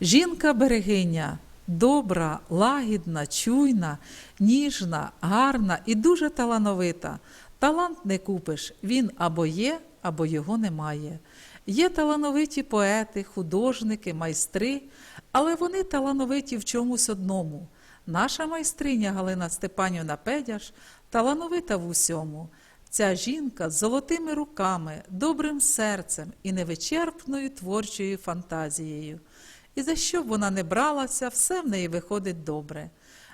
Жінка берегиня добра, лагідна, чуйна, ніжна, гарна і дуже талановита. Талант не купиш, він або є, або його немає. Є талановиті поети, художники, майстри, але вони талановиті в чомусь одному. Наша майстриня Галина Степанівна Педяш талановита в усьому. Ця жінка з золотими руками, добрим серцем і невичерпною творчою фантазією. І за що б вона не бралася, все в неї виходить добре.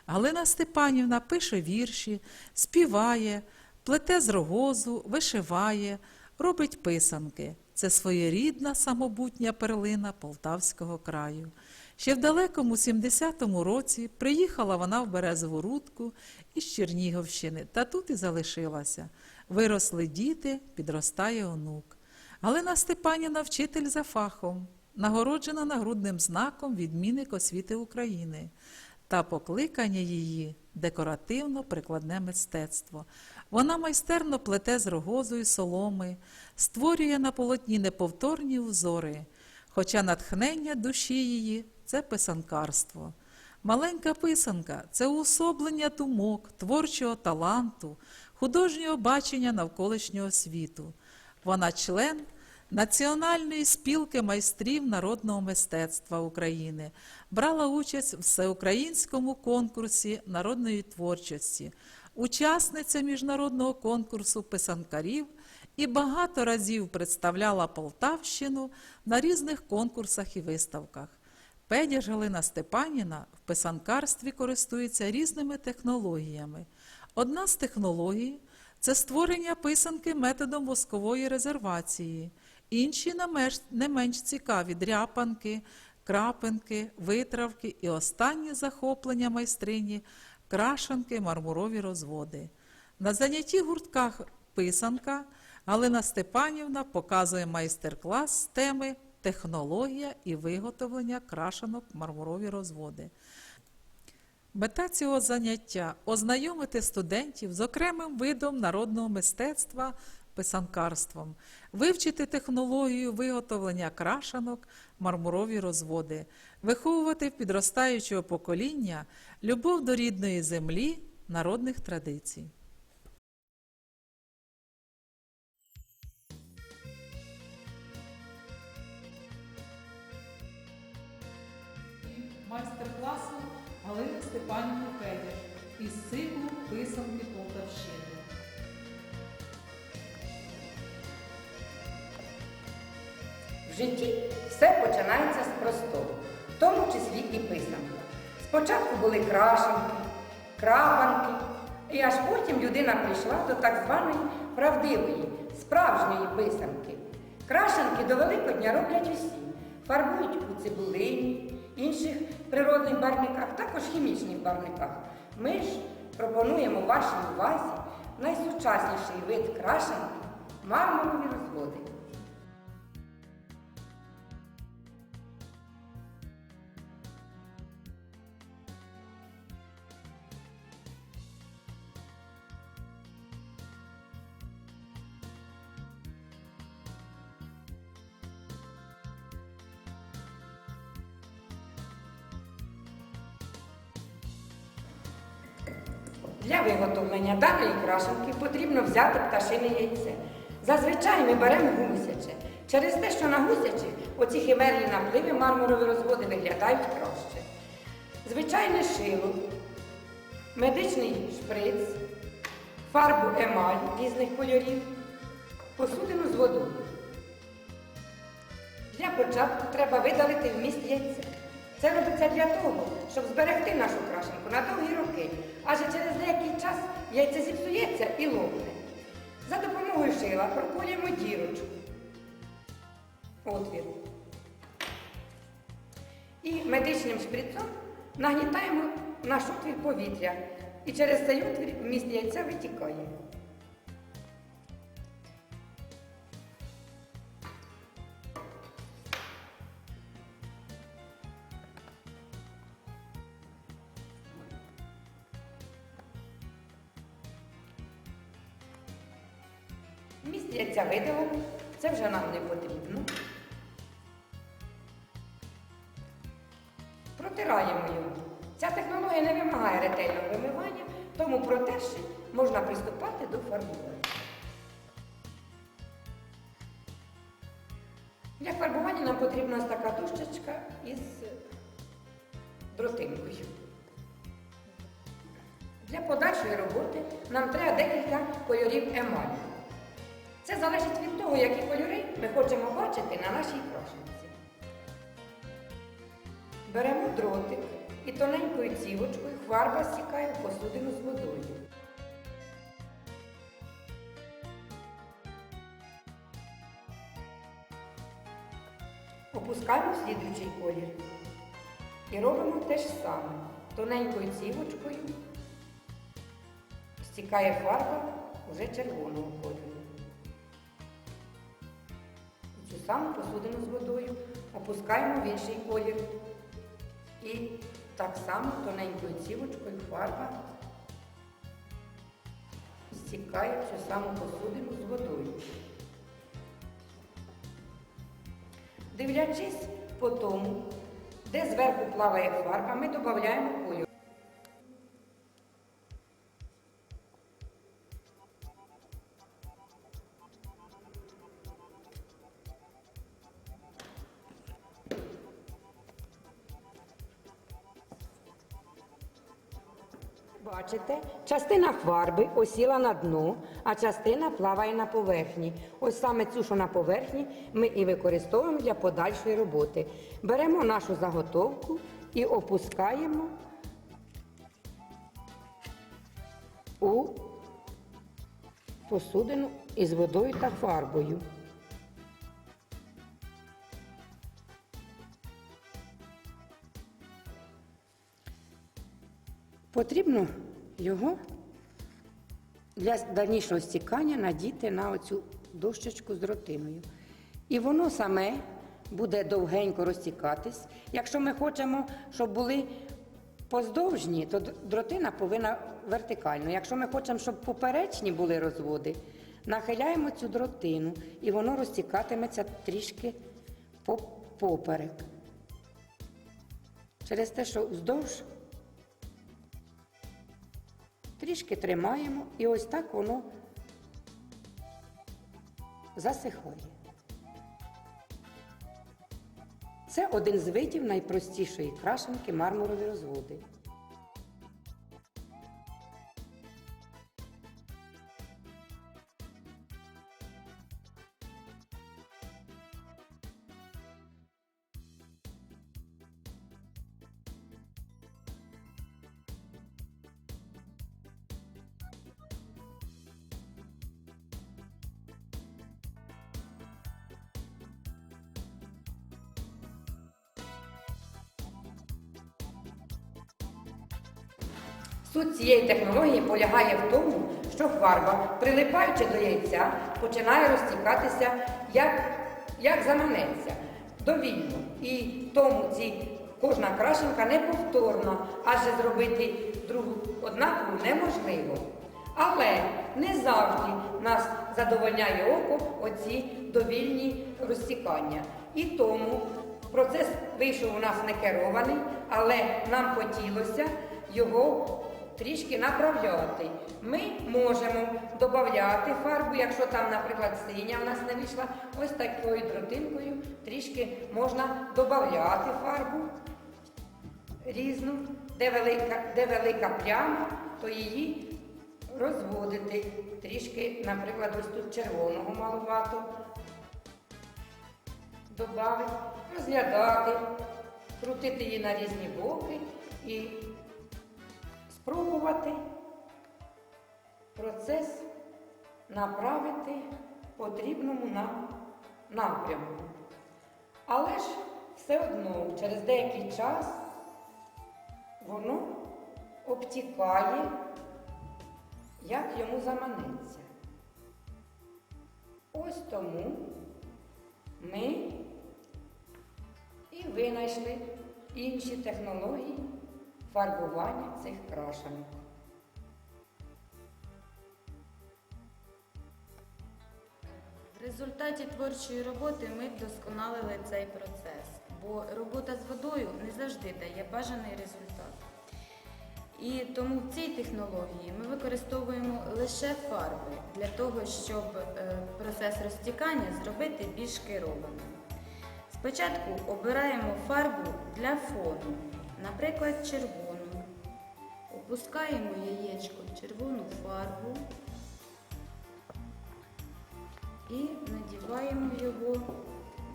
Галина Степанівна пише вірші, співає, плете з рогозу, вишиває, робить писанки. Це своєрідна самобутня перлина Полтавського краю. Ще в далекому 70-му році приїхала вона в Березову Рудку із Чернігівщини, та тут і залишилася. Виросли діти, підростає онук. Галина Степанівна вчитель за фахом, нагороджена нагрудним знаком відмінник освіти України та покликання її декоративно-прикладне мистецтво. Вона майстерно плете з рогозою соломи, створює на полотні неповторні узори, хоча натхнення душі її це писанкарство. Маленька писанка це уособлення думок, творчого таланту, художнього бачення навколишнього світу. Вона член Національної спілки майстрів народного мистецтва України брала участь в всеукраїнському конкурсі народної творчості, учасниця міжнародного конкурсу писанкарів і багато разів представляла Полтавщину на різних конкурсах і виставках. Педяж Галина Степаніна в писанкарстві користується різними технологіями. Одна з технологій це створення писанки методом воскової резервації. Інші не менш- цікаві дряпанки, крапинки, витравки і останнє захоплення майстрині крашанки, мармурові розводи. На занятті гуртках писанка Галина Степанівна показує майстер-клас з теми технологія і виготовлення крашанок мармурові розводи. Мета цього заняття ознайомити студентів з окремим видом народного мистецтва писанкарством, вивчити технологію виготовлення крашанок, мармурові розводи, виховувати підростаючого покоління любов до рідної землі, народних традицій. Майстер-класу Галини Степанівни В житті все починається з простого, в тому числі і писанка. Спочатку були крашенки, крапанки, і аж потім людина прийшла до так званої правдивої, справжньої писанки. Крашенки до Великодня роблять усі. Фарбують у цибулині, інших природних барвниках, також хімічних барвниках. Ми ж пропонуємо вашій увазі найсучасніший вид крашенки мармурові розводи. Для виготовлення даної крашенки потрібно взяти пташине яйце. Зазвичай ми беремо гусяче. Через те, що на гусячі оці химерні напливи мармурові розводи виглядають краще. Звичайне шило, медичний шприц, фарбу емаль різних кольорів, посудину з водою. Для початку треба видалити вміст яйця. Це робиться для того, щоб зберегти нашу крашенку на довгі роки, адже через деякий час яйце зіпсується і лопне. За допомогою шила проколюємо дірочку. Отвір. І медичним шприцом нагнітаємо наш отвір повітря. І через цей отвір вміст яйця витікає. Вміст яйця видалено, це вже нам не потрібно. Протираємо його. Ця технологія не вимагає ретельного вимивання, тому протерши можна приступати до фарбування. Для фарбування нам потрібна така дощечка із дротинкою. Для подальшої роботи нам треба декілька кольорів емалі. Це залежить від того, які кольори ми хочемо бачити на нашій крашенці. Беремо дротик і тоненькою цівочкою фарба стікає в посудину з водою. Опускаємо слідуючий колір. І робимо те ж саме. Тоненькою цівочкою стікає фарба вже червоного кольору. Саму посудину з водою опускаємо в інший колір. І так само тоненькою цівочкою фарба стікає цю саму посудину з водою. Дивлячись по тому, де зверху плаває фарба, ми додаємо кольор. Частина фарби осіла на дно, а частина плаває на поверхні. Ось саме цю, що на поверхні, ми і використовуємо для подальшої роботи. Беремо нашу заготовку і опускаємо у посудину із водою та фарбою. Потрібно його для дальнішого стікання надіти на оцю дощечку з дротиною. І воно саме буде довгенько розтікатись. Якщо ми хочемо, щоб були поздовжні, то дротина повинна вертикально. Якщо ми хочемо, щоб поперечні були розводи, нахиляємо цю дротину і воно розтікатиметься трішки по- поперек. Через те, що вздовж Трішки тримаємо і ось так воно засихає. Це один з видів найпростішої крашенки мармурові розводи. Суть цієї технології полягає в тому, що фарба, прилипаючи до яйця, починає розтікатися як, як заманеться, довільно. І тому ці, кожна крашенка неповторна, адже зробити другу однакову неможливо. Але не завжди нас задовольняє око оці довільні розтікання. І тому процес вийшов у нас не керований, але нам хотілося його трішки направляти. Ми можемо додати фарбу, якщо там, наприклад, синя у нас не вийшла, ось такою дротинкою трішки можна додати фарбу різну, де велика, де велика пляма, то її розводити трішки, наприклад, ось тут червоного малувато. Добавити, розглядати, крутити її на різні боки і спробувати процес направити потрібному нам напрямку. Але ж все одно через деякий час воно обтікає, як йому заманеться. Ось тому ми і винайшли інші технології фарбування цих крашенок. В результаті творчої роботи ми вдосконалили цей процес. бо робота з водою не завжди дає бажаний результат. І тому в цій технології ми використовуємо лише фарби для того, щоб е, процес розтікання зробити більш керованим. Спочатку обираємо фарбу для фону, наприклад, червону. Опускаємо яєчко в червону фарбу і надіваємо його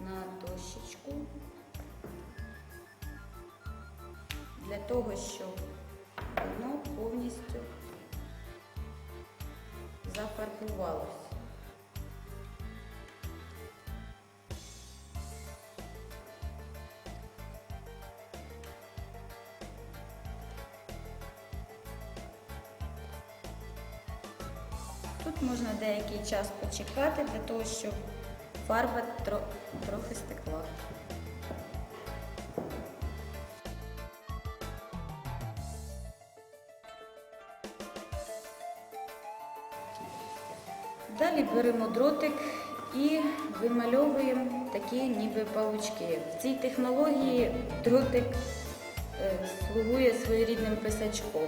на дощечку для того, щоб воно повністю зафарбувалося. Можна деякий час почекати для того, щоб фарба тро- трохи стекла. Далі беремо дротик і вимальовуємо такі ніби павучки. В цій технології дротик е, слугує своєрідним писачком.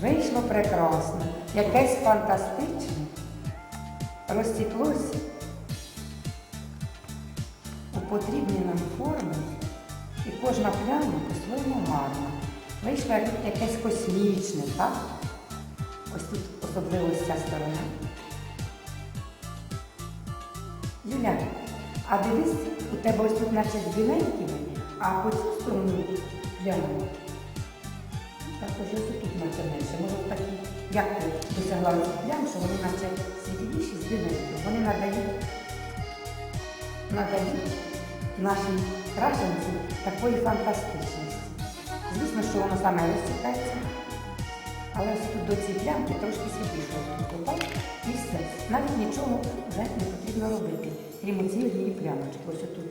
Вийшло прекрасно, якесь фантастичне. Розсіклося у потрібні нам форми, і кожна пляма по-своєму гарна. Вийшло якесь космічне, так? Ось тут особливо ця сторона. Юля, А дивись, у тебе ось тут наче з біленькими, а по цю сторону гляну. Також ось тут наче менше. Може такі, як ти досягла плям, що вони наче світліші з біленькими. Вони надають, надають нашій крашенці такої фантастичності. Звісно, що воно саме розсікається. Але ось тут до цієї плямки трошки світліше додав і все. Навіть нічого вже не потрібно робити. Крім цієї однієї плямочки. Ось отут,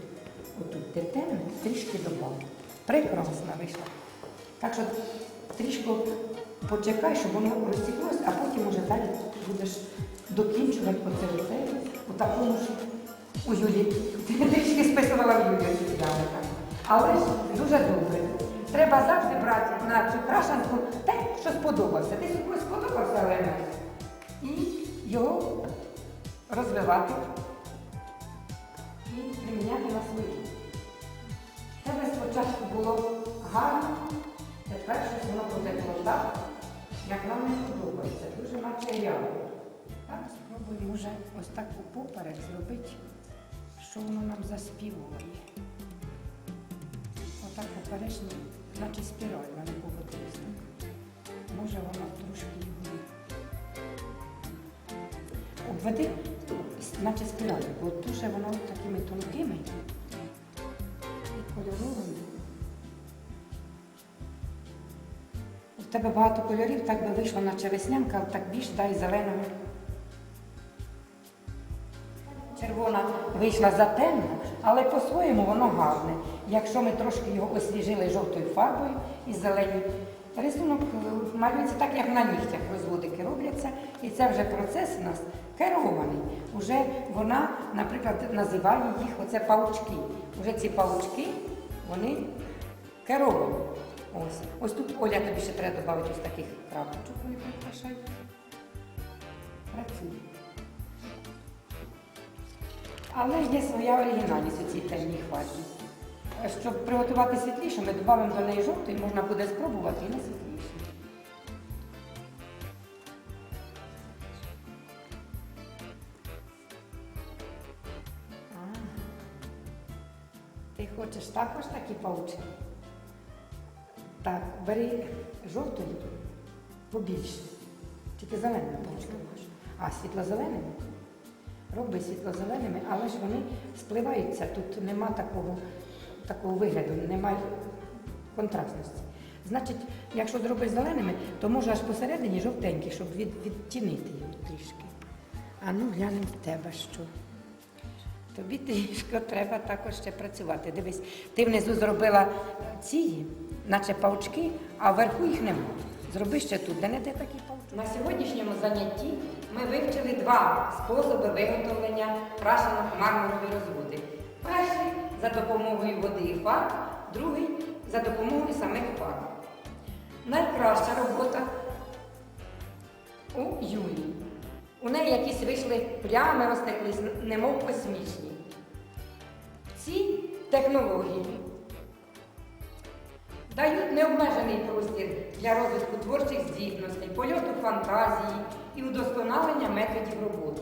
отут де темне, трішки додав. Прекрасно вийшло. Так що трішки почекай, щоб воно розсіклося, а потім уже далі будеш докінчувати оце оце. У такому ж у Юлі. Трішки списувала в Юлі плямки. Але ж дуже добре. Треба завжди брати на цю крашанку те, що сподобався. Десь комусь сподобався елемент. І його розвивати і приміняти на свої. Тебе спочатку було гарно, тепер щось воно потекло так, як нам не подобається. Дуже наче ряво. Так, спробуємо вже ось так упоперек зробити, що воно нам заспівує. Отак поперечні, наче спіраль, вона не погодилася. Може воно трошки його. Обведи, наче спіраль, бо дуже воно такими тонкими і кольоровими. Тебе багато кольорів, так би вийшло, наче веснянка, так більш дай зеленого. Червона вийшла затемно, але по-своєму воно гарне. Якщо ми трошки його освіжили жовтою фарбою і зеленою, рисунок е, малюється так, як на нігтях розводики робляться. І це вже процес у нас керований. Уже вона, наприклад, називає їх оце паучки. Уже ці паучки, вони керовані. Ось. Ось тут Оля тобі ще треба додати ось таких крапочок, вони прикрашають. Працює. Але є своя оригінальність у цій темній фарбі. Щоб приготувати світліше, ми додамо до неї жовтий, можна буде спробувати і на світліше. Ти хочеш також такі паучки? Так, бери жовтою побільше. Тільки зеленими паучками. А, світло-зеленими? Роби світло-зеленими, але ж вони спливаються. Тут нема такого, такого вигляду, немає контрастності. Значить, якщо зробиш зеленими, то може аж посередині жовтенький, щоб від, відтінити його трішки. А ну глянемо в тебе що. Тобі трішки треба також ще працювати. Дивись, ти внизу зробила ці, наче паучки, а вверху їх нема. Зроби ще тут, де не де такі паучки. На сьогоднішньому занятті ми вивчили два способи виготовлення крашених мармурові розводи. Перший за допомогою води і фарб, другий за допомогою самих фарб. Найкраща робота у Юлії. У неї якісь вийшли плями, розтеклись, немов космічні. Ці технології дають необмежений простір для розвитку творчих здібностей, польоту фантазії і удосконалення методів роботи.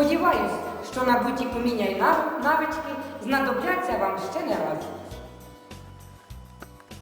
Сподіваюсь, що набуті уміння і навички знадобляться вам ще не раз.